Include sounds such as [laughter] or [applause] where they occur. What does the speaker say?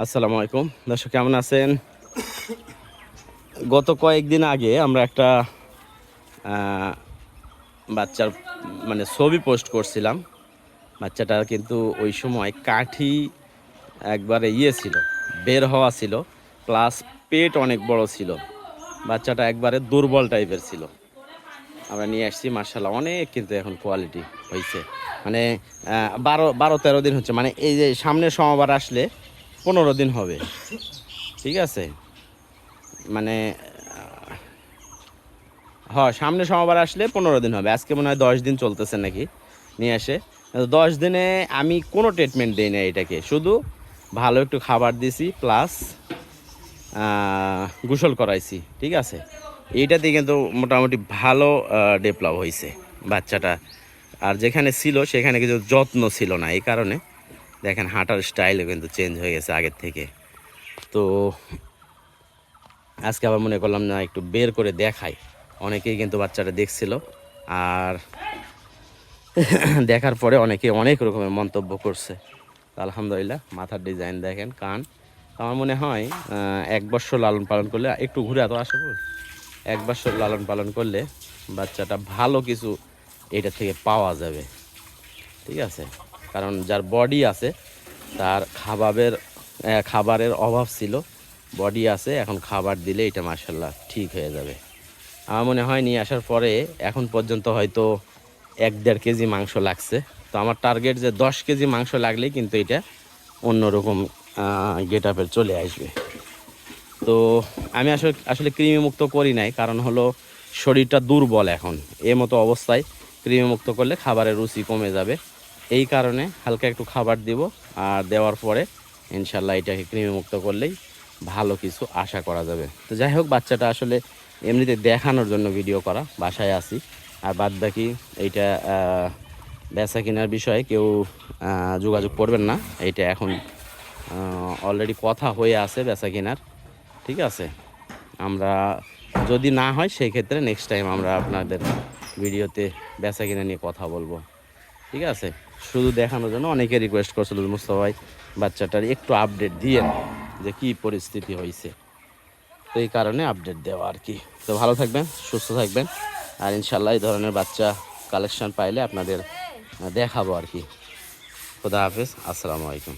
আসসালামু আলাইকুম। দর্শক, কেমন আছেন? গত কয়েকদিন আগে আমরা একটা বাচ্চার মানে ছবি পোস্ট করছিলাম। বাচ্চাটা কিন্তু ওই সময় কাঠি একবারে ইয়ে ছিল, বের হওয়া ছিল, প্লাস পেট অনেক বড় ছিল। বাচ্চাটা একবারে দুর্বল টাইপের ছিল। আমরা নিয়ে আসছি মার্শাল্লাহ অনেক কিন্তু এখন কোয়ালিটি হয়েছে মানে বারো বারো তেরো দিন হচ্ছে। মানে এই যে সামনের সমবার আসলে পনেরো দিন হবে। ঠিক আছে? মানে হ্যাঁ সামনে সোমবার আসলে পনেরো দিন হবে। আজকে মনে হয় দশ দিন চলতেছে নাকি নিয়ে আসে দশ দিনে আমি কোনো ট্রিটমেন্ট দিই না এটাকে। শুধু ভালো একটু খাবার দিছি প্লাস গোসল করাইছি। ঠিক আছে? এইটাতে কিন্তু মোটামুটি ভালো ডেভেলপ হয়েছে বাচ্চাটা। আর যেখানে ছিল, সেখানে কিছু যত্ন ছিল না এই কারণে। দেখেন হাঁটার স্টাইলও কিন্তু চেঞ্জ হয়ে গেছে আগের থেকে। তো আজকে আবার মনে করলাম না, একটু বের করে দেখাই। অনেকেই কিন্তু বাচ্চাটা দেখছিল আর [coughs] দেখার পরে অনেকে অনেক রকমের মন্তব্য করছে। আলহামদুলিল্লাহ, মাথার ডিজাইন দেখেন, কান। আমার মনে হয় এক বছর লালন পালন করলে, একটু ঘুরে এত আসে বল এক বছর লালন পালন করলে বাচ্চাটা ভালো কিছু এটা থেকে পাওয়া যাবে। ঠিক আছে? কারণ যার বডি আছে, তার খাবারের খাবারের অভাব ছিল বডি আছে, এখন খাবার দিলে এটা মার্শাল্লাহ ঠিক হয়ে যাবে। আমার মনে হয় নিয়ে আসার পরে এখন পর্যন্ত হয়তো এক দেড় কেজি মাংস লাগছে। তো আমার টার্গেট যে দশ কেজি মাংস লাগলেই কিন্তু এটা অন্যরকম গেট আপের চলে আসবে। তো আমি আসলে আসলে কৃমি মুক্ত করি নাই, কারণ হলো শরীরটা দুর্বল এখন। এ মতো অবস্থায় কৃমি মুক্ত করলে খাবারের রুচি কমে যাবে। এই কারণে হালকা একটু খাবার দিব আর দেওয়ার পরে ইনশাল্লাহ এটাকে কৃমিমুক্ত করলেই ভালো কিছু আশা করা যাবে। তো যাই হোক, বাচ্চাটা আসলে এমনিতে দেখানোর জন্য ভিডিও করা, বাসায় আসি আর বাদ বাকি এইটা বেচা কেনার বিষয়ে কেউ যোগাযোগ করবেন না। এইটা এখন অলরেডি কথা হয়ে আছে বেচা কেনার। ঠিক আছে? আমরা যদি না হয় সেই ক্ষেত্রে নেক্সট টাইম আমরা আপনাদের ভিডিওতে বেচা কিনা নিয়ে কথা বলব। ঠিক আছে? শুধু দেখানোর জন্য অনেকে রিকোয়েস্ট করছিল মুস্তফাই বাচ্চাটার একটু আপডেট দিয়েন যে কি পরিস্থিতি হয়েছে। তো এই কারণে আপডেট দেওয়া আর কি। তো ভালো থাকবেন, সুস্থ থাকবেন। আর ইনশাল্লাহ এই ধরনের বাচ্চা কালেকশন পাইলে আপনাদের দেখাবো আর কি। খুদা হাফিজ, আসসালামু আলাইকুম।